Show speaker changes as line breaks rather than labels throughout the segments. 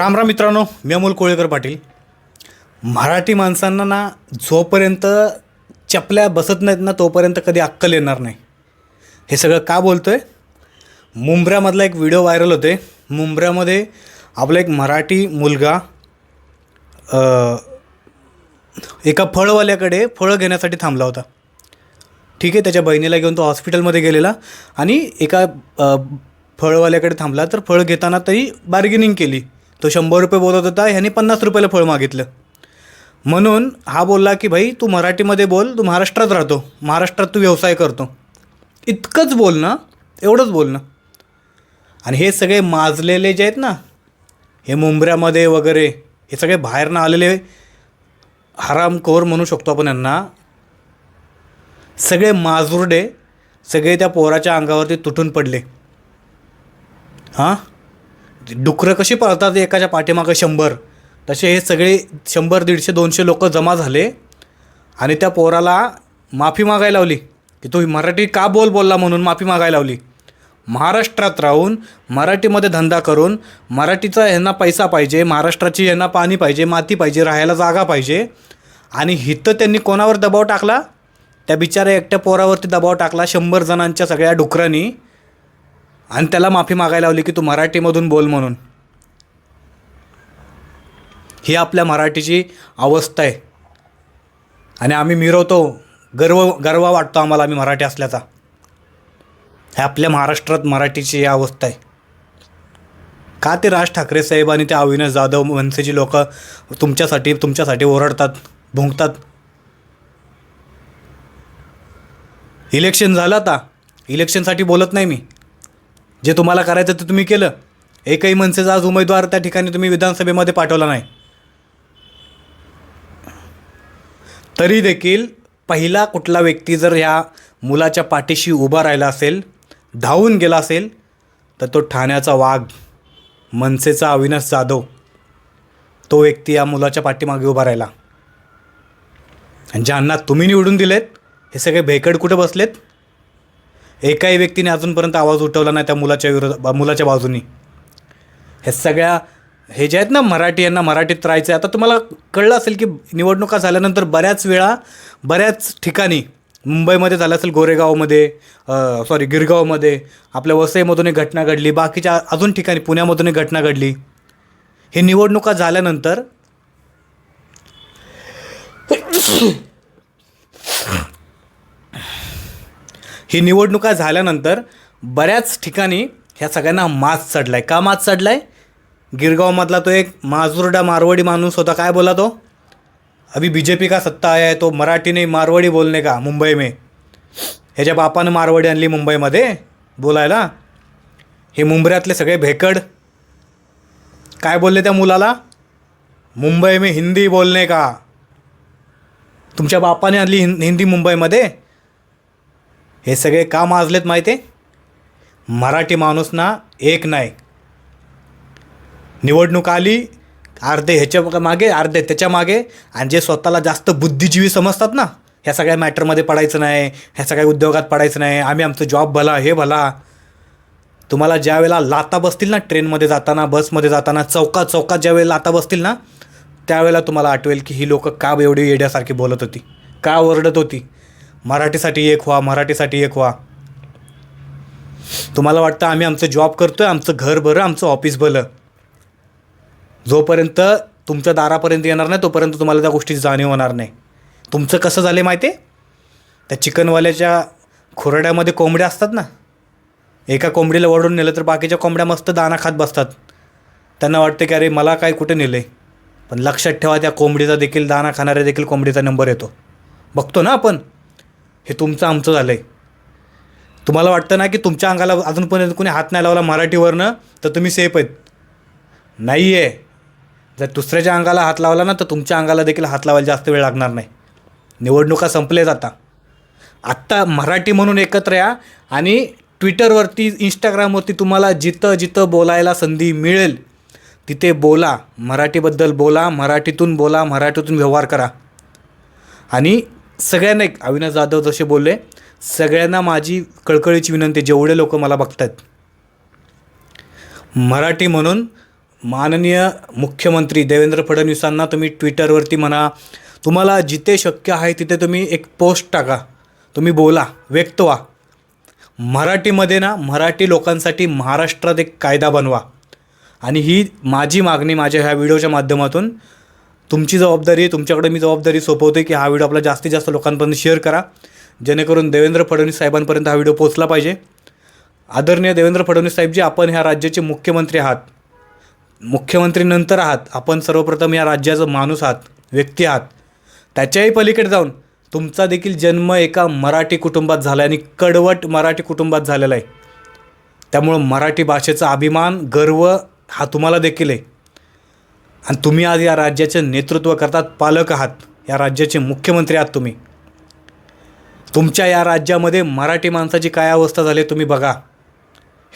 राम राम मित्रांनो मी अमोल कोळेकर पाटील. मराठी माणसांना ना जोपर्यंत चपल्या बसत नाहीत ना तोपर्यंत कधी अक्कल येणार नाही. हे सगळं का बोलतो आहे मुंब्र्यामधला एक व्हिडिओ व्हायरल होते मुंब्र्यामध्ये आपला एक मराठी मुलगा एका फळवाल्याकडे फळं घेण्यासाठी थांबला होता. ठीक आहे त्याच्या बहिणीला घेऊन तो हॉस्पिटलमध्ये गेलेला आणि एका फळवाल्याकडे थांबला. तर फळ घेताना तरी बार्गेनिंग केली. तो शंभर रुपये बोलत होता ह्याने पन्नास रुपयाला फळ मागितलं. म्हणून हा बोलला की भाई तू मराठीमध्ये बोल तू महाराष्ट्रात राहतो महाराष्ट्रात तू व्यवसाय करतो. इतकंच बोल ना एवढंच बोल ना. आणि हे सगळे माजलेले जे आहेत ना हे मुंबऱ्यामध्ये वगैरे हे सगळे बाहेरनं आलेले हरामखोर म्हणू शकतो आपण यांना. सगळे माजुरडे सगळे त्या पोराच्या अंगावरती तुटून पडले. हां? डुकरं कशी पळतात एकाच्या पाठीमागं शंभर? तसे हे सगळे शंभर दीडशे दोनशे लोक जमा झाले आणि त्या पोराला माफी मागायला लावली. की तू मराठी का बोल बोलला म्हणून माफी मागायला लावली? महाराष्ट्रात राहून मराठीमध्ये धंदा करून मराठीचा यांना पैसा पाहिजे महाराष्ट्राची यांना पाणी पाहिजे माती पाहिजे राहायला जागा पाहिजे. आणि हिथं त्यांनी कोणावर दबाव टाकला? त्या बिचाऱ्या एकट्या पोरावरती दबाव टाकला शंभर जणांच्या सगळ्या डुकरांनी. आणि त्याला माफी मागायला लावली की तू मराठीमधून बोल म्हणून. ही आपल्या मराठीची अवस्था आहे. आणि आम्ही मिरवतो गर्व गर्व वाटतो आम्हाला आम्ही मराठी असल्याचा. हे आपल्या महाराष्ट्रात मराठीची ही अवस्था आहे. का ते राज ठाकरे साहेब आणि त्या अविनाश जाधव मनसेची लोक तुमच्यासाठी तुमच्यासाठी ओरडतात भुंकतात इलेक्शन झालं आता. इलेक्शनसाठी बोलत नाही मी. जे तुम्हाला करायचं ते तुम्ही केलं. एकही मनसेचा आज उमेदवार त्या ठिकाणी तुम्ही विधानसभेमध्ये पाठवला नाही. तरी देखील पहिला कुठला व्यक्ती जर ह्या मुलाच्या पाठीशी उभा राहिला असेल धावून गेला असेल तर तो ठाण्याचा वाघ मनसेचा अविनाश जाधव तो व्यक्ती या मुलाच्या पाठीमागे उभा राहिला. आणि ज्यांना तुम्ही निवडून दिलेत हे सगळे भेकड कुठं बसलेत? एकाही व्यक्तीने अजूनपर्यंत आवाज उठवला नाही त्या मुलाच्या विरोध मुलाच्या बाजूनी. हे सगळ्या हे जे आहेत ना मराठी यांना मराठीत राहायचं आहे आता तुम्हाला कळलं असेल की निवडणुका झाल्यानंतर बऱ्याच वेळा बऱ्याच ठिकाणी मुंबईमध्ये झालं असेल गोरेगावमध्ये सॉरी गिरगावमध्ये आपल्या वसईमधून एक घटना घडली. बाकीच्या अजून ठिकाणी पुण्यामधून एक घटना घडली. हे निवडणुका झाल्यानंतर ही निवडणुका झाल्यानंतर बऱ्याच ठिकाणी ह्या सगळ्यांना मास चढला आहे का मास चढला आहे गिरगावमधला तो एक माजुरडा मारवाडी माणूस होता. काय बोला तो? अभी बीजेपी का सत्ता आया है तो मराठी मारवडी मारवाडी का मुंबई में. ह्याच्या बापानं मारवाडी आणली मुंबईमध्ये. बोलायला. हे मुंबऱ्यातले सगळे भेकड. काय बोलले त्या मुलाला? मुंबई में हिंदी बोलणे का. तुमच्या बापाने आणली हिं हिंदी मुंबईमध्ये? हे सगळे का माजलेत माहिती आहे? मराठी माणूस ना एक नाही. निवडणूक आली अर्धे ह्याच्या मागे अर्धे त्याच्यामागे आणि जे स्वतःला जास्त बुद्धिजीवी समजतात ना ह्या सगळ्या मॅटरमध्ये पडायचं नाही ह्या सगळ्या उद्योगात पडायचं नाही आम्ही आमचं जॉब भला हे भला. तुम्हाला ज्या वेळेला लाता बसतील ना ट्रेनमध्ये जाताना बसमध्ये जाताना चौकात चौकात ज्या वेळेला लाता बसतील ना त्यावेळेला तुम्हाला आठवेल की ही लोक का एवढी येड्यासारखी बोलत होती का ओरडत होती मराठीसाठी एक व्हा मराठीसाठी एक व्हा. तुम्हाला वाटतं आम्ही आमचं जॉब करतो आहे आमचं घर बरं आमचं ऑफिस भलं जोपर्यंत तुमच्या दारापर्यंत येणार नाही तोपर्यंत तुम्हाला त्या गोष्टीची जाणीव होणार नाही. तुमचं कसं झालं माहिती आहे? त्या चिकनवाल्याच्या खुरड्यामध्ये कोंबड्या असतात ना? एका कोंबडीला वडून नेलं तर बाकीच्या कोंबड्या मस्त दाना खात बसतात. त्यांना वाटतं की अरे मला काय कुठे नेलं आहे पण लक्षात ठेवा त्या कोंबडीचा देखील दाना खाणाऱ्या देखील कोंबडीचा नंबर येतो. बघतो ना आपण? हे तुमचं आमचं झालं आहे तुम्हाला वाटतं ना की तुमच्या अंगाला अजूनपर्यंत कोणी हात नाही लावला मराठीवरनं तर तुम्ही सेफ आहेत. नाही आहे जर दुसऱ्याच्या अंगाला हात लावला ना तर तुमच्या अंगाला देखील हात लावायला जास्त वेळ लागणार नाही. निवडणुका संपले जाता. आत्ता मराठी म्हणून एकत्र या आणि ट्विटरवरती इंस्टाग्रामवरती तुम्हाला जिथं जिथं बोलायला संधी मिळेल तिथे बोला. मराठीबद्दल बोला मराठीतून बोला मराठीतून व्यवहार करा. आणि सगळ्यांना एक अविनाश जाधव जसे बोलले सगळ्यांना माझी कळकळीची विनंती जेवढे लोक मला बघतात मराठी म्हणून माननीय मुख्यमंत्री देवेंद्र फडणवीसांना तुम्ही ट्विटरवरती म्हणा तुम्हाला जिथे शक्य आहे तिथे तुम्ही एक पोस्ट टाका तुम्ही बोला व्यक्त व्हा. मराठीमध्ये ना मराठी लोकांसाठी महाराष्ट्रात एक कायदा बनवा. आणि ही माझी मागणी माझ्या ह्या व्हिडिओच्या माध्यमातून तुमची जबाबदारी आहे तुमच्याकडे मी जबाबदारी सोपवते की हा व्हिडिओ आपला जास्तीत जास्त लोकांपर्यंत शेअर करा. जेणेकरून देवेंद्र फडणवीस साहेबांपर्यंत हा व्हिडिओ पोचला पाहिजे. आदरणीय देवेंद्र फडणवीस साहेबजी आपण ह्या राज्याचे मुख्यमंत्री आहात. मुख्यमंत्रीनंतर आहात. आपण सर्वप्रथम या राज्याचा माणूस आहात व्यक्ती आहात. त्याच्याही पलीकडे जाऊन तुमचा देखील जन्म एका मराठी कुटुंबात झाला आहे आणि कडवट मराठी कुटुंबात झालेला आहे. त्यामुळं मराठी भाषेचा अभिमान गर्व हा तुम्हाला देखील आहे. आणि तुम्ही आज या राज्याचे नेतृत्व करतात पालक आहात. या राज्याचे मुख्यमंत्री आहात तुम्ही. तुमच्या या राज्यामध्ये मराठी माणसाची काय अवस्था झाली आहे तुम्ही बघा.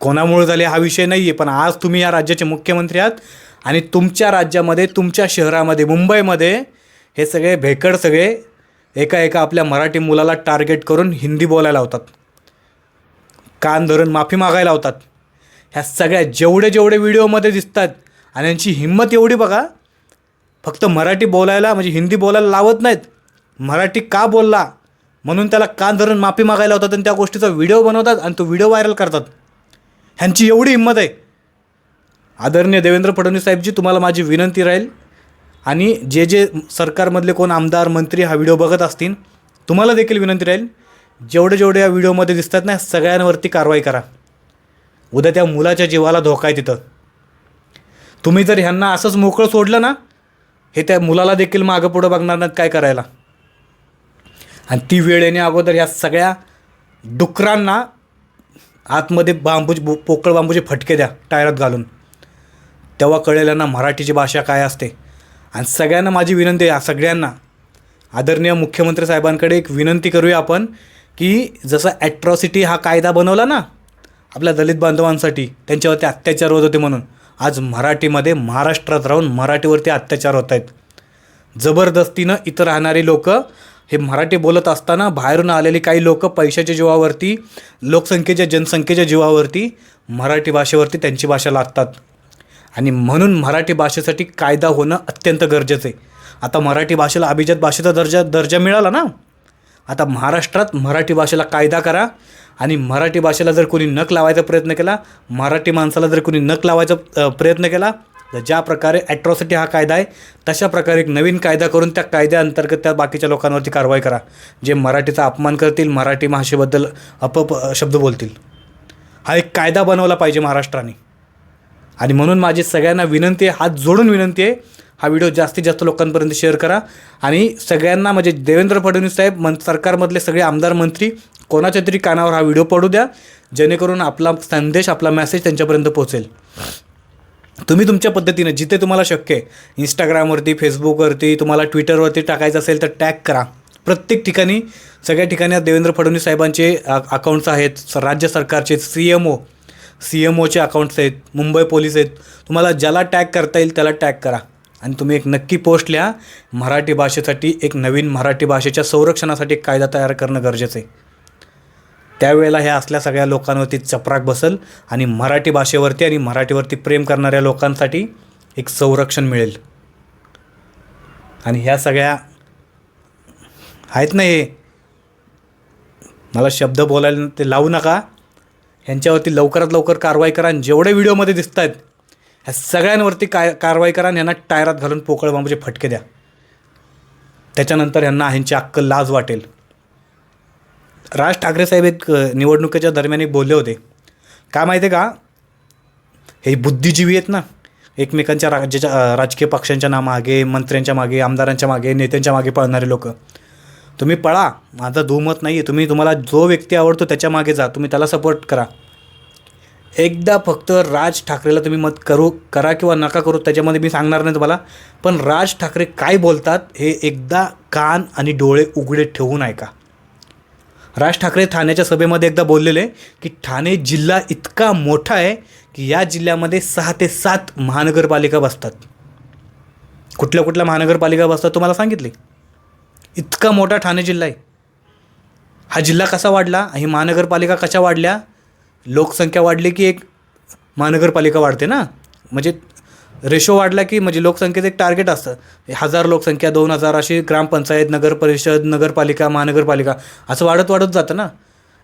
कोणामुळे झाले हा विषय नाही आहे पण आज तुम्ही या राज्याचे मुख्यमंत्री आहात आणि तुमच्या राज्यामध्ये तुमच्या शहरामध्ये मुंबईमध्ये हे सगळे भेकड सगळे एका एका आपल्या मराठी मुलाला टार्गेट करून हिंदी बोलायला लावतात. कान धरून माफी मागायला लावतात. ह्या सगळ्या जेवढे जेवढे व्हिडिओमध्ये दिसतात आणि यांची हिंमत एवढी बघा फक्त मराठी बोलायला म्हणजे हिंदी बोलायला लावत नाहीत. मराठी का बोलला? म्हणून त्याला कान धरून माफी मागायला होतात आणि त्या गोष्टीचा व्हिडिओ बनवतात आणि तो व्हिडिओ व्हायरल करतात. ह्यांची एवढी हिंमत आहे. आदरणीय देवेंद्र फडणवीस साहेबजी तुम्हाला माझी विनंती राहील. आणि जे जे सरकारमधले कोण आमदार मंत्री हा व्हिडिओ बघत असतील तुम्हाला देखील विनंती राहील. जेवढे जेवढे या व्हिडिओमध्ये दिसतात ना सगळ्यांवरती कारवाई करा. उद्या त्या मुलाच्या जीवाला धोका आहे तिथं. तुम्ही जर ह्यांना असंच मोकळं सोडलं ना हे त्या मुलाला देखील मागं पुढं बघणार नाहीत काय करायला. आणि ती वेळ येणे अगोदर ह्या सगळ्या डुकरांना आतमध्ये बांबूचे पोकळ बांबूचे फटके द्या टायरात घालून. तेव्हा कळेल ना मराठीची भाषा काय असते. आणि सगळ्यांना माझी विनंती आहे सगळ्यांना. आदरणीय मुख्यमंत्री साहेबांकडे एक विनंती करूया आपण की जसं ॲट्रॉसिटी हा कायदा बनवला ना आपल्या दलित बांधवांसाठी त्यांच्यावरती अत्याचार होत होते म्हणून. आज मराठीमध्ये महाराष्ट्रात राहून मराठीवरती अत्याचार होत आहेत जबरदस्तीनं इथं राहणारी लोक हे मराठी बोलत असताना बाहेरून आलेली काही लोक पैशाच्या जीवावरती लोकसंख्येच्या जनसंख्येच्या जीवावरती मराठी भाषेवरती त्यांची भाषा लागतात आणि म्हणून मराठी भाषेसाठी कायदा होणं अत्यंत गरजेचं आहे. आता मराठी भाषेला अभिजात भाषेचा दर्जा दर्जा मिळाला ना? आता महाराष्ट्रात मराठी भाषेला कायदा करा आणि मराठी भाषेला जर कोणी नक लावायचा प्रयत्न केला मराठी माणसाला जर कोणी नक लावायचा प्रयत्न केला तर ज्या प्रकारे ॲट्रॉसिटी हा कायदा आहे तशा प्रकारे एक नवीन कायदा करून त्या कायद्याअंतर्गत त्या बाकीच्या लोकांवरती कारवाई करा जे मराठीचा अपमान करतील मराठी भाषेबद्दल अपप शब्द बोलतील. हा एक कायदा बनवला पाहिजे महाराष्ट्राने. आणि म्हणून माझी सगळ्यांना विनंती आहे हात जोडून विनंती आहे हा व्हिडिओ जास्तीत जास्त लोकांपर्यंत शेअर करा. आणि सगळ्यांना म्हणजे देवेंद्र फडणवीस साहेब मन सरकारमधले सगळे आमदार मंत्री कोणाच्या तरी कानावर हा व्हिडिओ पडू द्या जेणेकरून आपला संदेश आपला मेसेज त्यांच्यापर्यंत पोहोचेल. तुम्ही तुमच्या पद्धतीनं जिथे तुम्हाला शक्य आहे इंस्टाग्रामवरती फेसबुकवरती तुम्हाला ट्विटरवरती टाकायचं असेल तर टॅग करा. प्रत्येक ठिकाणी सगळ्या ठिकाणी देवेंद्र फडणवीस साहेबांचे अकाउंट्स आहेत स- राज्य सरकारचे C M O C M ओचे अकाउंट्स आहेत मुंबई पोलीस आहेत. तुम्हाला ज्याला टॅग करता येईल त्याला टॅग करा. आणि तुम्ही एक नक्की पोस्ट लिहा. मराठी भाषेसाठी एक नवीन मराठी भाषेच्या संरक्षणासाठी एक कायदा तयार करणं गरजेचं आहे. त्यावेळेला ह्या असल्या सगळ्या लोकांवरती चपराक बसल आणि मराठी भाषेवरती आणि मराठीवरती प्रेम करणाऱ्या लोकांसाठी एक संरक्षण मिळेल. आणि ह्या सगळ्या आहेत ना हे? मला शब्द बोलायला ते लावू नका. ह्यांच्यावरती लवकरात लवकर कारवाई करा आणि जेवढे व्हिडिओमध्ये दिसत आहेत ह्या सगळ्यांवरती काय कारवाई करा आणि ह्यांना टायरात घालून पोकळ बांबूचे फटके द्या. त्याच्यानंतर ह्यांना ह्यांची अक्कल लाज वाटेल. राज ठाकरे साहेब एक निवडणुकीच्या दरम्यान एक बोलले होते. काय माहिती आहे का? हे बुद्धिजीवी आहेत ना. एकमेकांच्या राज्याच्या राजकीय पक्षांच्या नामागे मंत्र्यांच्या मागे आमदारांच्या मागे नेत्यांच्या मागे पळणारे लोक. तुम्ही पळा. माझं दुमत नाही आहे तुम्ही तुम्हाला जो व्यक्ती आवडतो त्याच्यामागे जा. तुम्ही त्याला सपोर्ट करा. एकदा फक्त राज ठाकरेला तुम्ही मत करू करा किंवा नका करू त्याच्यामध्ये मी सांगणार नाही तुम्हाला. पण राज ठाकरे काय बोलतात हे एकदा कान आणि डोळे उघडे ठेवून ऐका. राज ठाकरे ठाण्याच्या सभेमध्ये एकदा बोललेले की ठाणे जिल्हा इतका मोठा आहे की या जिल्ह्यामध्ये सहा ते सात महानगरपालिका बसतात. कुठल्या कुठल्या महानगरपालिका बसतात तुम्हाला सांगितले. इतका मोठा ठाणे जिल्हा आहे. हा जिल्हा कसा वाढला? ही महानगरपालिका कशा वाढल्या? लोकसंख्या वाढली की एक महानगरपालिका वाढते ना? म्हणजे रेशो वाढला की म्हणजे लोकसंख्येचं एक टार्गेट असतं. हजार लोकसंख्या दोन हजार अशी ग्रामपंचायत नगर परिषद नगरपालिका महानगरपालिका असं वाढत वाढत जातं ना.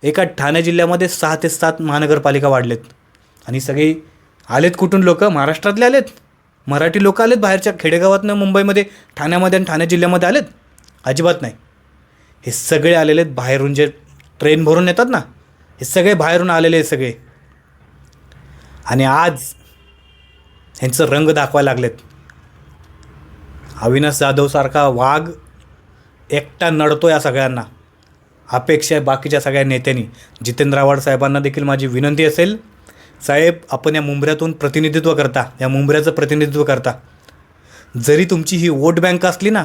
एका ठाणे जिल्ह्यामध्ये सहा ते सात महानगरपालिका वाढलेत. आणि सगळी आलेत कुठून लोक? महाराष्ट्रातले आलेत. मराठी लोक आलेत बाहेरच्या खेडेगावातनं मुंबईमध्ये ठाण्यामध्ये आणि ठाणे जिल्ह्यामध्ये आलेत. अजिबात नाही. हे सगळे आलेले आहेत बाहेरून जे ट्रेन भरून येतात ना हे सगळे बाहेरून आलेले आहेत सगळे. आणि आज ह्यांचं रंग दाखवायला लागलेत. अविनाश जाधवसारखा वाघ एकटा नडतो या सगळ्यांना. अपेक्षा आहे बाकीच्या सगळ्या नेत्यांनी. जितेंद्र आव्हाड साहेबांना देखील माझी विनंती असेल. साहेब आपण या मुंबऱ्यातून प्रतिनिधित्व करता. या मुंबऱ्याचं प्रतिनिधित्व करता. जरी तुमची ही वोट बँक असली ना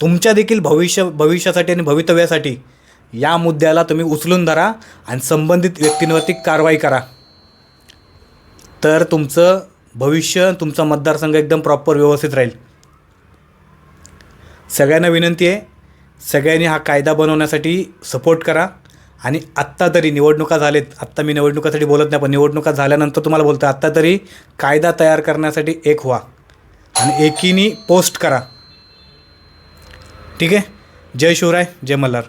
तुमच्या देखील भविष्य भविष्यासाठी आणि भवितव्यासाठी या मुद्द्याला तुम्ही उचलून धरा आणि संबंधित व्यक्तींवरती कारवाई करा. तर तुमचं भविष्य तुमचा मतदारसंघ एकदम प्रॉपर व्यवस्थित राहील. सगळ्यांना विनंती आहे सगळ्यांनी हा कायदा बनवण्यासाठी सपोर्ट करा आणि आत्ता तरी निवडणुका झालेत आत्ता मी निवडणुकासाठी बोलत नाही पण निवडणुका झाल्यानंतर तुम्हाला बोलतो आत्ता तरी कायदा तयार करण्यासाठी एक व्हा आणि एकीनी पोस्ट करा. ठीक आहे? जय शिवराय जय मल्हार.